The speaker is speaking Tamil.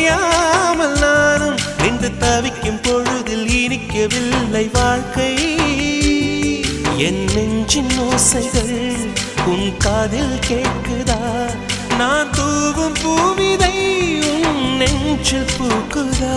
ஓயாமல் நானும் நின்று தவிக்கும் பொழுதில் இனிக்கவில்லை வாழ்க்கை. என் நெஞ்சின் ஓசைகள் உன் காதில் கேட்குதா? நான் தூவும் பூவிதை உன் நெஞ்சில் பூக்குதா?